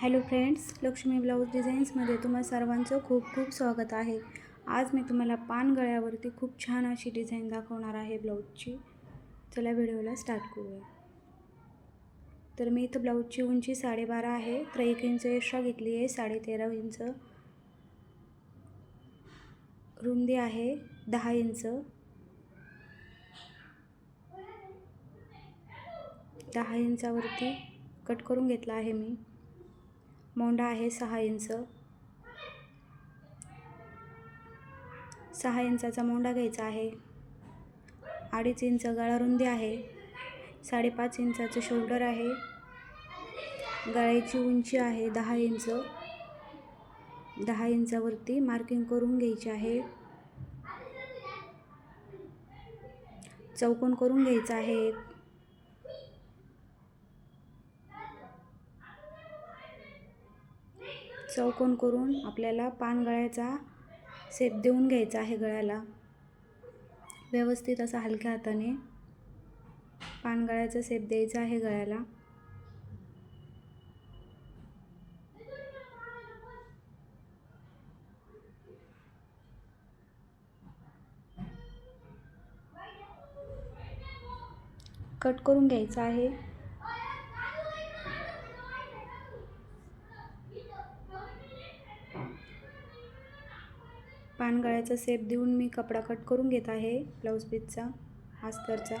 Hello friends Lakshmi blouse डिझाईन्समध्ये तुम्हा सर्वांचं खूप खूप स्वागत आहे. आज मी तुम्हाला पान गळ्यावरती खूप छान अशी डिझाईन दाखवणार आहे ब्लाऊजची. चला व्हिडिओला स्टार्ट करूया. तर मी इथं ब्लाऊजची उंची साडेबारा आहे तर एक इंच एक्स्ट्रा घेतली आहे साडे तेरा इंच. रुंदी आहे दहा इंच. दहा इंचावरती कट करून घेतला आहे मी. मोंडा आहे सहा इंच. सहा इंचाचा मोंडा घ्यायचा आहे. अडीच इंच गळा रुंदी आहे. साडेपाच इंचाचं शोल्डर आहे. गळ्याची उंची आहे दहा इंच. दहा इंचावरती मार्किंग करून घ्यायची आहे. चौकोन करून घ्यायचा आहे. चौकोन करून आपल्याला पान गळ्याचा सेप देऊन घ्यायचा आहे गळ्याला. व्यवस्थित असा हलक्या हाताने पान गळ्याचा सेप द्यायचा आहे गळ्याला. कट करून घ्यायचा आहे. पानगळ्याचा सेप देऊन मी कपडा कट करून घेत आहे. ब्लाऊज पीसचा हास्तरचा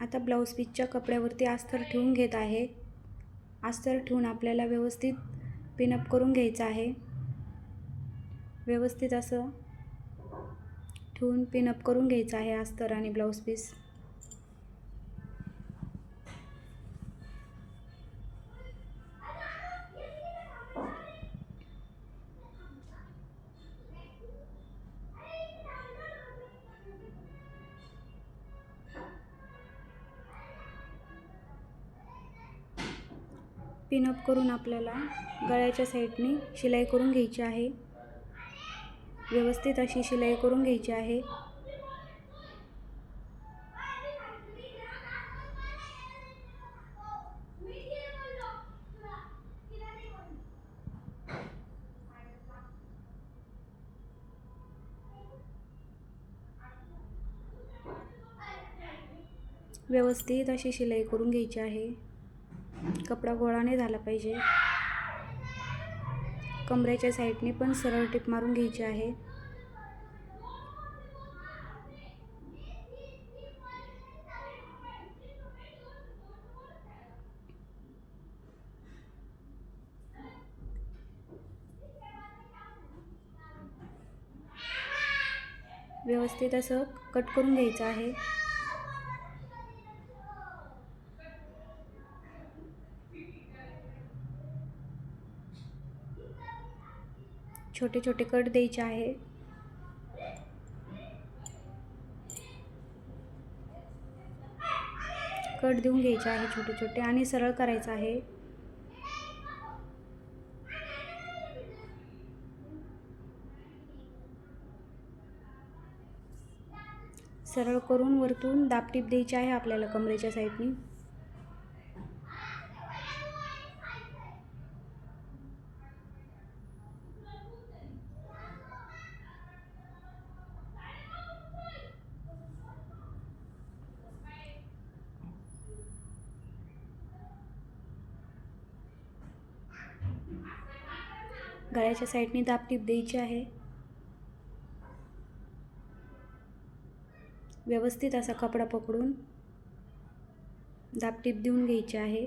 आता ब्लाऊज पीसच्या कपड्यावरती अस्तर ठेवून घेत आहे. अस्तर ठेवून आपल्याला व्यवस्थित पिनअप करून घ्यायचं आहे. व्यवस्थित असं ठेवून पिनअप करून घ्यायचं आहे अस्तर आणि ब्लाऊज पीस. पिनअप करून आपल्याला गळ्याच्या साईडने शिलाई करून घ्यायची आहे. व्यवस्थित अशी शिलाई करून घ्यायची आहे. व्यवस्थित अशी शिलाई करून घ्यायची आहे. कपडा गोळा नाही झाला पाहिजे. कमरेच्या साईडने पण सरळ टिप मारून घ्यायची आहे. व्यवस्थित असं कट करून घ्यायचं आहे. छोटे छोटे कट द्यायचे आहे. कट देऊन घ्यायचे आहे छोटे छोटे आणि सरळ करायचं आहे. सरळ करून वरतून दापटीप द्यायची आहे आपल्याला कमरेच्या साईडनी. गळ्याच्या साईडने दापटीप द्यायची आहे. व्यवस्थित असा कपडा पकडून दापटीप देऊन घ्यायची आहे.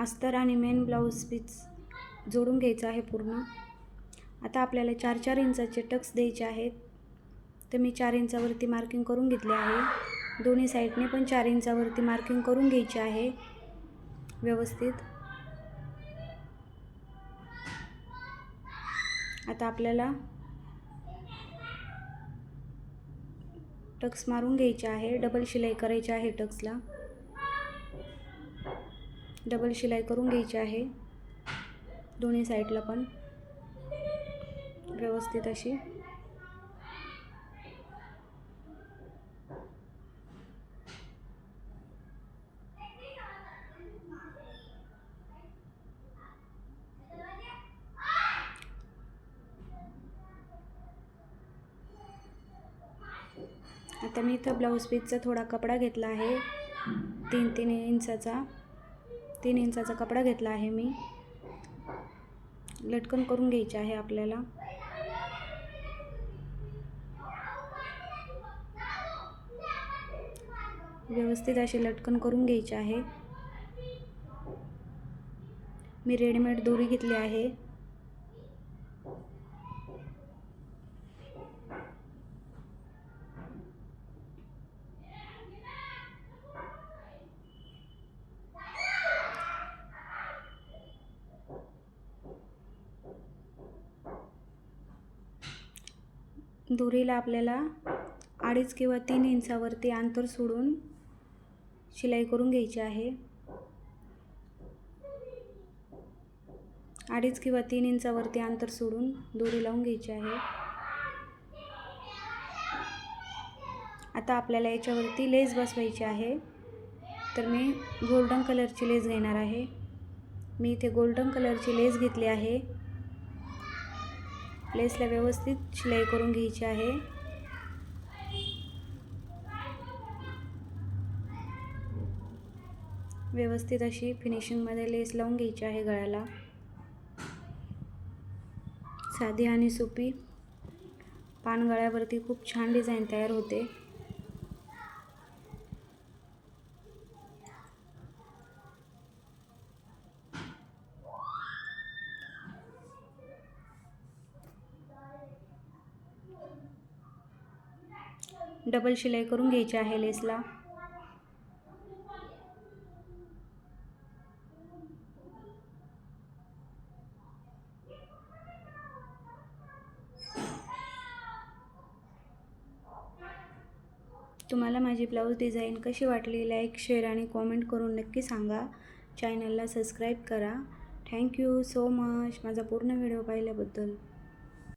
अस्तर आणि मेन ब्लाऊज पीस जोडून घ्यायचं आहे पूर्ण. आता आपल्याला चार चार इंचाचे टक्स द्यायचे आहेत. तर मी चार इंचावरती मार्किंग करून घेतले आहे. दोन्ही साईडने पण चार इंचावरती मार्किंग करून घ्यायची आहे. व्यवस्थित. आता आपल्याला टक्स मारून घ्यायचे आहे. डबल शिलाई करायची आहे टक्सला. डबल शिलाई करून घ्यायची आहे. दोन्ही साईडला पण. व्यवस्थित अशी. आता मी इथं ब्लाऊज पीसचा थोडा कपडा घेतला आहे. तीन तीन इंचाचा. तीन इंचाचा कपडा घेतला आहे मी. लटकन करून घ्यायचे आहे आपल्याला. व्यवस्थित असे लटकन करून घ्यायचे आहे. मी रेडीमेड दोरी घेतली आहे. दोरीला आपल्याला अडीच किंवा तीन इंचावरती अंतर सोडून शिलाई करून घ्यायची आहे. अडीच किंवा तीन इंचावरती अंतर सोडून दोरी लावून घ्यायची आहे. आता आपल्याला याच्यावरती लेस बसवायची आहे. तर मी गोल्डन कलरची लेस घेणार आहे. मी इथे गोल्डन कलरची लेस घेतली आहे. लेसला व्यवस्थित शिलाई करून घ्यायची आहे. व्यवस्थित अशी फिनिशिंगमध्ये लेस लावून घ्यायची आहे गळ्याला. साधी आणि सोपी. पानगळ्यावरती खूप छान डिझाईन तयार होते. डबल शिलाई करून घ्यायची आहे लेसला. तुम्हाला माझी ब्लाऊज डिझाईन कशी वाटली लाईक शेअर आणि कॉमेंट करून नक्की सांगा. चॅनलला सबस्क्राईब करा. Thank you so much. माझा पूर्ण व्हिडिओ पाहिल्याबद्दल.